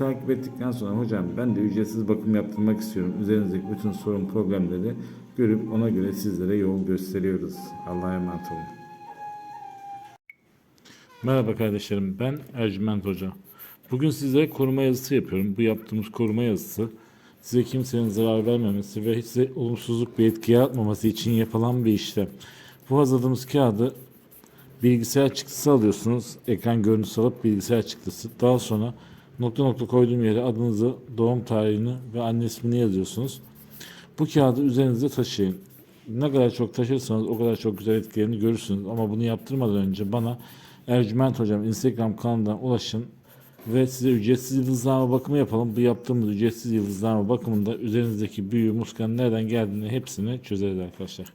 Takip ettikten sonra hocam ben de ücretsiz bakım yaptırmak istiyorum. Üzerinizdeki bütün sorun problemleri görüp ona göre sizlere yol gösteriyoruz. Allah'a emanet olun. Merhaba kardeşlerim ben Ercüment Hoca. Bugün sizlere koruma yazısı yapıyorum. Bu yaptığımız koruma yazısı size kimsenin zarar vermemesi ve size olumsuzluk bir etki yaratmaması için yapılan bir işlem. Bu hazırladığımız kağıdı bilgisayar çıktısı alıyorsunuz. Ekran görüntüsü alıp bilgisayar çıktısı. Daha sonra nokta nokta koyduğum yere adınızı, doğum tarihini ve anne ismini yazıyorsunuz. Bu kağıdı üzerinizde taşıyın. Ne kadar çok taşırsanız o kadar çok güzel etkilerini görürsünüz. Ama bunu yaptırmadan önce bana Ercüment Hocam Instagram kanalından ulaşın ve size ücretsiz yıldızlama bakımı yapalım. Bu yaptığımız ücretsiz yıldızlama bakımında üzerinizdeki büyü, muskanın nereden geldiğini hepsini çözeriz arkadaşlar.